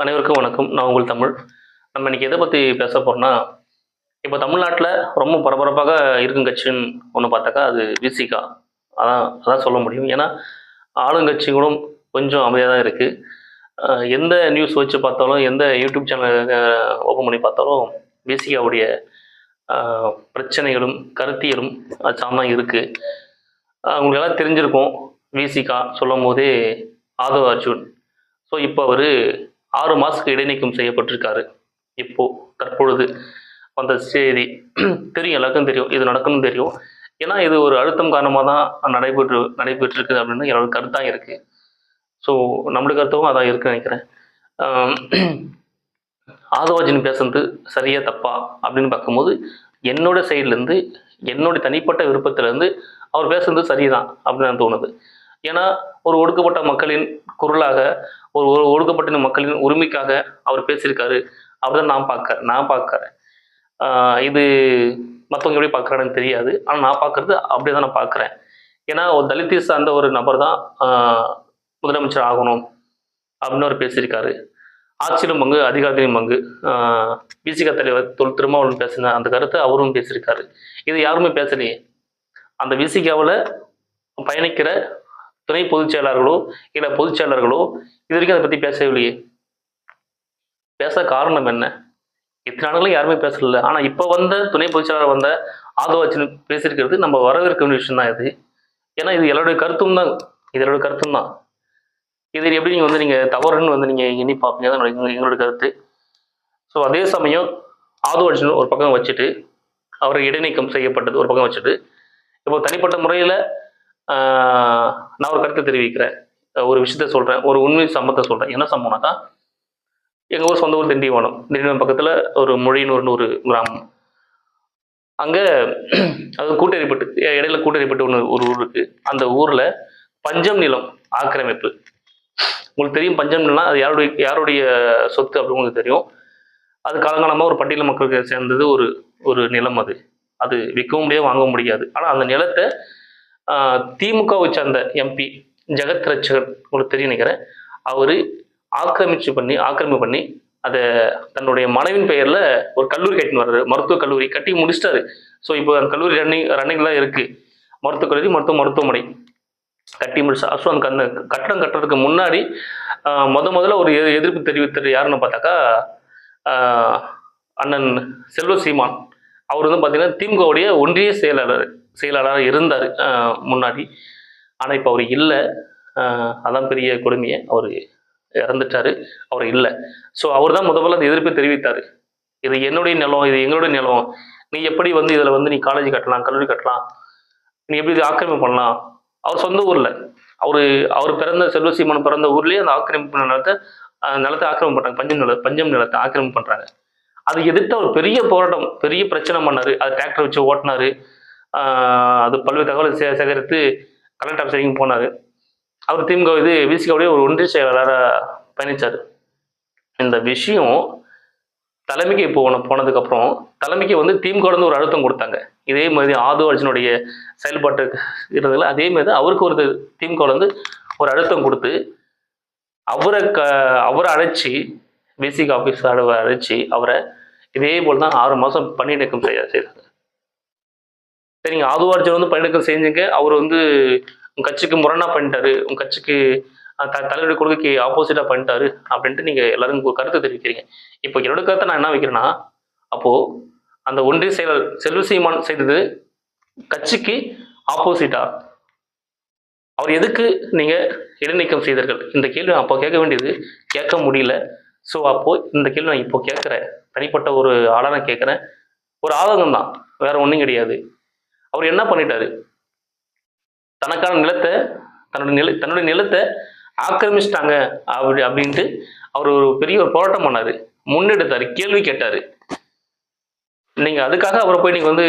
அனைவருக்கும் வணக்கம். நான் உங்கள் தமிழ். நம்ம இன்னைக்கு எதை பற்றி பேச போகிறோம்னா இப்போ தமிழ்நாட்டில் ரொம்ப பரபரப்பாக இருக்கும் கட்சின்னு ஒன்று பார்த்தாக்கா அது விசிகா. அதான் அதான் சொல்ல முடியும். ஏன்னா ஆளுங்கட்சிகளும் கொஞ்சம் அமைதியாக தான் இருக்குது எந்த நியூஸ் வச்சு பார்த்தாலும் எந்த யூடியூப் சேனல் ஓப்பன் பண்ணி பார்த்தாலும் விசிகாவுடைய பிரச்சனைகளும் கருத்தியலும் அது சார்ந்தான் இருக்குது அவங்களுக்கு எல்லாம் தெரிஞ்சிருக்கும். விசிகா சொல்லும் போதே ஆதவ அர்ஜுன். ஸோ இப்போ அவர் ஆறு மாதத்துக்கு இடைநீக்கம் செய்யப்பட்டிருக்காரு. இப்போ தற்பொழுது அந்த செய்தி தெரியும் எல்லாருக்கும் தெரியும் இது நடக்கணும்னு தெரியும். ஏன்னா இது ஒரு அழுத்தம் காரணமாக தான் நடைபெற்று நடைபெற்றிருக்குது அப்படின்னு என்னோட கருத்தாக இருக்குது ஸோ நம்மளுடைய கருத்தவும் அதான் இருக்குன்னு நினைக்கிறேன். ஆதவாஜின் பேசுனது சரியா தப்பா அப்படின்னு பார்க்கும்போது என்னோட சைட்லேருந்து என்னுடைய தனிப்பட்ட விருப்பத்திலேருந்து அவர் பேசுனது சரிதான் அப்படின்னு தோணுது. ஏன்னா ஒரு ஒடுக்கப்பட்ட மக்களின் குரலாக ஒரு ஒரு ஒடுக்கப்பட்ட மக்களின் உரிமைக்காக அவர் பேசியிருக்காரு. அப்படிதான் நான் பார்க்கறேன் நான் பார்க்கறேன். இது மற்றவங்க எப்படி பார்க்குறாங்கன்னு தெரியாது. ஆனால் நான் பார்க்கறது அப்படியே தான் நான் பார்க்குறேன். ஏன்னா ஒரு தலித்தை சார்ந்த ஒரு நபர் தான் முதலமைச்சர் ஆகணும் அப்படின்னு அவர் பேசியிருக்காரு. ஆட்சியிலும் பங்கு அதிகாரத்திலும் பங்கு. பிசிக தலைவர் தொல் திருமாவளவன் பேசின அந்த கருத்தை அவரும் பேசியிருக்காரு. இது யாருமே பேசலையே. அந்த விசிகாவில் பயணிக்கிற துணை பொதுச் செயலாளர்களோ இல்லை பொதுச் செயலாளர்களோ இது வரைக்கும் அதை பற்றி பேசவில்லையே. பேச காரணம் என்ன? இத்தனை நாட்களும் யாருமே பேசல. ஆனால் இப்போ வந்த துணை பொதுச் செயலாளர் வந்த ஆதவாச்சின் பேசியிருக்கிறது நம்ம வரவேற்க வேண்டிய விஷயம் தான் இது. ஏன்னா இது எல்லாருடைய கருத்தும் தான். இது எல்லாருடைய கருத்தும் தான். இது எப்படி நீங்கள் வந்து நீங்கள் தவறுன்னு வந்து நீங்கள் எண்ணி பார்ப்பீங்க? தான் எங்களோட கருத்து. ஸோ அதே சமயம் ஆதவ ஒரு பக்கம் வச்சுட்டு அவரை இடைநீக்கம் செய்யப்பட்டது ஒரு பக்கம் வச்சுட்டு இப்போ தனிப்பட்ட முறையில் நான் ஒரு கருத்தை தெரிவிக்கிறேன். ஒரு விஷயத்த சொல்கிறேன் ஒரு உண்மை சம்பவத்தை சொல்கிறேன் என்ன சம்பவம்னாக்கா எங்கள் ஊர் சொந்த ஊர் திண்டிவனம். திண்டிவனம் பக்கத்தில் ஒரு மொழியினூர்னு ஒரு கிராமம் அங்கே அது கூட்டறிப்பட்டு இடையில கூட்டறிப்பட்டு ஒன்று ஒரு ஊர் இருக்குது அந்த ஊரில் பஞ்சம் நிலம் ஆக்கிரமிப்பு. உங்களுக்கு தெரியும் பஞ்சம் நிலம் அது யாருடைய யாருடைய சொத்து அப்படின்னு உங்களுக்கு தெரியும். அது காலங்காலமாக ஒரு பட்டியல மக்களுக்கு சேர்ந்தது ஒரு ஒரு நிலம் அது. அது விற்கவும் முடியாது வாங்க முடியாது. ஆனால் அந்த நிலத்தை திமுகவை சேர்ந்த எம்பி ஜெகத் ரட்சகர் உங்களுக்கு தெரியும் நினைக்கிறேன். அவர் ஆக்கிரமிச்சு பண்ணி ஆக்கிரமிப்பு பண்ணி அதை தன்னுடைய மனைவின் பெயரில் ஒரு கல்லூரி கட்டின்னு வர்றாரு. மருத்துவக் கல்லூரி கட்டி முடிச்சிட்டாரு. ஸோ இப்போ அந்த கல்லூரி ரன்னிங் ரன்னிங்லாம் இருக்குது மருத்துவக் கல்லூரி மருத்துவ மருத்துவமனை கட்டி முடிச்சா ஸோ அந்த அந்த கட்டடம் கட்டுறதுக்கு முன்னாடி முத முதல்ல ஒரு எதிர்ப்பு தெரிவித்தது யாருன்னு பார்த்தாக்கா அண்ணன் செல்வ சீமான். அவர் வந்து பார்த்தீங்கன்னா திமுகவுடைய ஒன்றிய செயலாளர். செயலாளராக இருந்தார் முன்னாடி. ஆனால் இப்போ அவர் இல்லை. அதான் பெரிய கொடுமையை. அவர் இறந்துட்டாரு அவர் இல்லை. ஸோ அவர் தான் முதல்ல அந்த எதிர்ப்பை தெரிவித்தார். இது என்னுடைய நிலம் இது எங்களுடைய நிலம். நீ எப்படி வந்து இதில் வந்து நீ காலேஜ் கட்டலாம் கல்லூரி கட்டலாம்? நீ எப்படி இது ஆக்கிரமிப்பு பண்ணலாம்? அவர் சொந்த ஊரில். அவர் அவர் பிறந்த செல்வசீமன் பிறந்த ஊர்லேயே அந்த ஆக்கிரமிப்பு நிலத்தை நிலத்தை ஆக்கிரமிப்பு பண்ணுறாங்க பஞ்சம் நில பஞ்சம் நிலத்தை ஆக்கிரமிப்பு பண்ணுறாங்க அது எதிர்த்து அவர் பெரிய போராட்டம் பெரிய பிரச்சனை பண்ணார். அது டிராக்டர் வச்சு ஓட்டினாரு. அது பல்வேறு தகவலை சே சேகரித்து கலெக்டர் ஆஃபீஸ் வரைக்கும் போனார். அவர் திமுக இது விசிகாவுடைய ஒரு ஒன்றிய செயலாளராக பயணித்தார் இந்த விஷயம் தலைமைக்கு போன போனதுக்கப்புறம் தலைமைக்கு வந்து திமுக வந்து ஒரு அழுத்தம் கொடுத்தாங்க. இதே மாதிரி ஆதோ அர்ஜுனுடைய செயல்பாட்டு இருந்ததில் அதே மாதிரி அவருக்கு ஒரு திமுக வந்து ஒரு அழுத்தம் கொடுத்து அவரை க அவரை அழைச்சி விசிக ஆஃபீஸ் அழைச்சி அவரை இதே போல் தான் ஆறு மாதம் பணியிடக்கம் செய்ய செய்தாங்க சரிங்க ஆதவ வந்து பணியிடங்கள் செஞ்சுங்க. அவர் வந்து உங்க கட்சிக்கு முரணா பண்ணிட்டாரு. உங்க கட்சிக்கு த தலைவருடைய கொள்கைக்கு ஆப்போசிட்டா பண்ணிட்டாரு அப்படின்ட்டு நீங்க எல்லாரும் கருத்து தெரிவிக்கிறீங்க. இப்போ என்னோட கருத்தை நான் என்ன வைக்கிறேன்னா அப்போ அந்த ஒன்றிய செயலர் செல்வசீமான் செய்தது கட்சிக்கு ஆப்போசிட்டா அவர் எதுக்கு நீங்க இடைநீக்கம் செய்தீர்கள்? இந்த கேள்வி அப்போ கேட்க வேண்டியது கேட்க முடியல. ஸோ அப்போ இந்த கேள்வி நான் இப்போ கேட்குறேன். தனிப்பட்ட ஒரு ஆளாக நான் கேட்குறேன். ஒரு ஆதங்கம் தான் வேற ஒன்றும் கிடையாது. அவர் என்ன பண்ணிட்டாரு? தனக்கான நிலத்தை தன்னுடைய நில தன்னுடைய நிலத்தை ஆக்கிரமிச்சிட்டாங்க அப்படி அப்படின்ட்டு அவர் ஒரு பெரிய ஒரு போராட்டம் பண்ணாரு. முன்னெடுத்தாரு கேள்வி கேட்டாரு. நீங்க அதுக்காக அவரை போய் நீங்க வந்து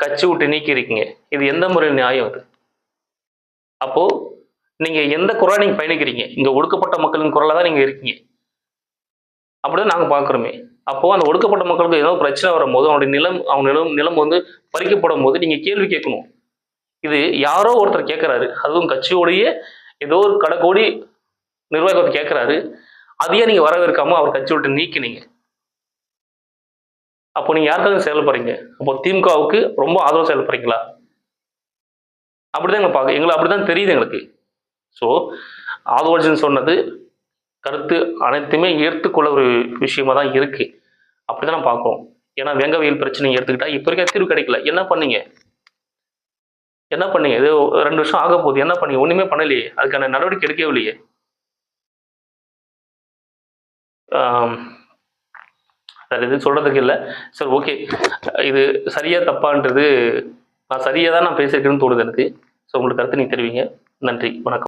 கட்சி விட்டு நீக்கி இருக்கீங்க இது எந்த முறை நியாயம் அது? அப்போ நீங்க எந்த குரலை நீங்க பயணிக்கிறீங்க? இங்க ஒடுக்கப்பட்ட மக்களின் குரலாக தான் நீங்க இருக்கீங்க. அப்படிதான் நாங்க பாக்குறோமே அப்போ அந்த ஒடுக்கப்பட்ட மக்களுக்கு ஏதோ பிரச்சனை வரும்போது அவனுடைய நிலம் அவங்க நிலம் நிலம் வந்து பறிக்கப்படும் போது நீங்கள் கேள்வி கேட்கணும். இது யாரோ ஒருத்தர் கேட்குறாரு. அதுவும் கட்சியோடைய ஏதோ ஒரு கடைக்கோடி நிர்வாகத்தை கேட்குறாரு. அதையே நீங்கள் வரவேற்காம அவர் கட்சி விட்டு நீக்கினீங்க. அப்போ நீங்கள் யாருக்காக செயல்படுறீங்க அப்போ திமுகவுக்கு ரொம்ப ஆதரவு செயல்படுறீங்களா அப்படிதான் எங்களை பார்க்க எங்களை அப்படிதான் தெரியுது எங்களுக்கு. ஸோ ஆதவர்ஜன் சொன்னது கருத்து அனைத்துமே ஏற்றுக்கொள்ள ஒரு விஷயமா தான் இருக்குது அப்படிதான் நான் பார்க்குறோம். ஏன்னா வெங்கவியல் பிரச்சனை எடுத்துக்கிட்டா இப்போ இருக்க தீர்வு கிடைக்கல. என்ன பண்ணீங்க? என்ன பண்ணீங்க? இது ரெண்டு வருஷம் ஆக போகுது. என்ன பண்ணீங்க? ஒன்றுமே பண்ணலையே. அதுக்கான நடவடிக்கை எடுக்கவே இல்லையே சார் வேற எதுவும் இல்லை. Sir okay. இது சரியாக தப்பான்றது நான் சரியாக தான் நான் பேசியிருக்கேன்னு தோணுது எனக்கு. ஸோ உங்களுக்கு கருத்து நீங்கள் தெரிவிங்க. நன்றி. வணக்கம்.